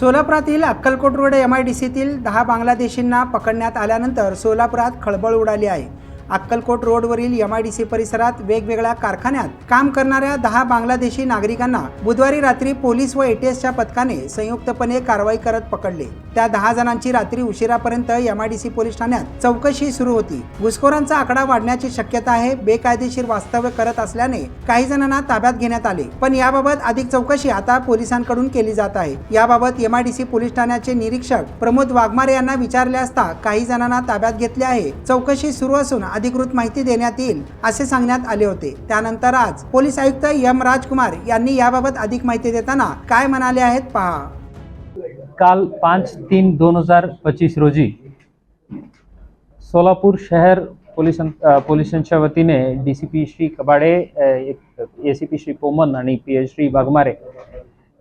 सोलापुरातील Akkalkot road M I D सीतील दहा बांगलादेशींना पकडण्यात आल्यानंतर सोलापुरात खळबळ उडाली आहे. अक्कलकोट रोडवरील एम आय डी सी परिसरात वेगवेगळ्या कारखान्यात काम करणाऱ्या दहा बांगलादेशी नागरिकांना बुधवारी रात्री पोलीस व एटीएसच्या पथकाने संयुक्तपणे कारवाई करत पकडले. त्या दहा जणांची रात्री उशिरापर्यंत M I D C police ठाण्यात चौकशी सुरू होती. घुसखोरांचा आकडा वाढण्याची शक्यता आहे बेकायदेशीर वास्तव्य करत असल्याने काही जणांना ताब्यात घेण्यात आले. पण याबाबत अधिक चौकशी आता पोलिसांकडून केली जात आहे. याबाबत M I D C police ठाण्याचे निरीक्षक प्रमोद वाघमारे यांना विचारले असता काही जणांना ताब्यात घेतले आहे. चौकशी सुरू असून अधिकृत माहिती देण्यात येईल असे सांगण्यात आले होते. त्यानंतर आज पोलीस आयुक्त एम राजकुमार यांनी याबाबत अधिक माहिती देताना काय म्हणाले आहेत पहा. काल पाच तीन दोन हजार पच्चीस रोजी सोलापूर शहर पोलिसां पोलिसांच्या वतीने D C P Shri Kabade A C P Shri Poman आणि पी एच श्री वाघमारे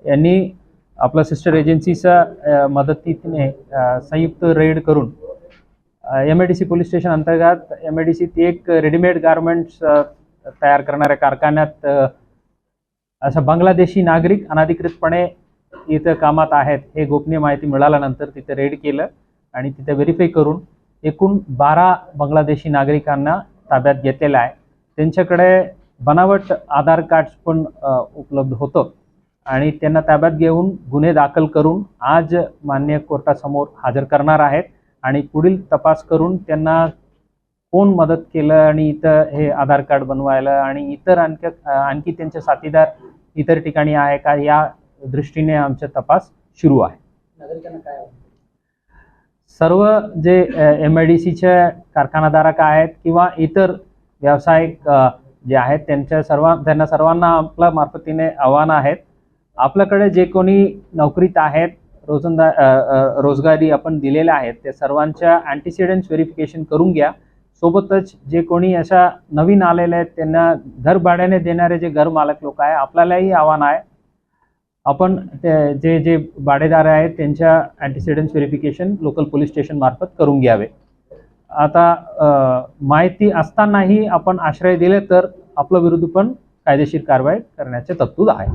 यांनी आपल्या सिस्टर एजन्सीच्या मदतीने संयुक्त रेड करून M A D C police station अंतर्गत एम ए डी सीत एक रेडीमेड गारमेंट्स तयार करणाऱ्या कारखान्यात असं बांगलादेशी नागरिक अनधिकृतपणे इथं कामात आहेत हे गोपनीय माहिती मिळाल्यानंतर तिथे रेड केलं आणि तिथे व्हेरीफाय करून एकूण बारा बांगलादेशी नागरिकांना ताब्यात घेतलेलं आहे. त्यांच्याकडे बनावट आधार कार्ड्स पण उपलब्ध होतं आणि त्यांना ताब्यात घेऊन गुन्हे दाखल करून आज मान्य कोर्टासमोर हजर करणार आहेत. आणि पुढील तपास करून त्यांना कोण मदत केलं आणि इथं हे आधार कार्ड बनवायला आणि इतर आणखी आणखी त्यांचे साथीदार इतर ठिकाणी आहे का या दृष्टीने आमचा तपास सुरू आहे. सर्व जे एम आय डी सीचे कारखानाधारक आहेत किंवा इतर व्यावसायिक जे आहेत त्यांच्या सर्व त्यांना सर्वांना आपल्या मार्फतीने आव्हान आहेत. आपल्याकडे जे कोणी नोकरीत आहेत रोजंदा रोजगारी आपण दिलेल्या आहेत ते सर्वांच्या अँटीसिडन्स व्हेरिफिकेशन करून घ्या. सोबतच जे कोणी अशा नवीन आलेले आहेत त्यांना घर भाड्याने देणारे जे घर मालक लोक आहे आपल्यालाही आव्हान आहे. आपण ते- जे जे भाडेदार आहेत त्यांच्या antecedents verification local police station मार्फत करून घ्यावे. आता माहिती असतानाही आपण आश्रय दिले तर आपल्या विरुद्ध पण कायदेशीर कारवाई करण्याचे तरतूद आहे.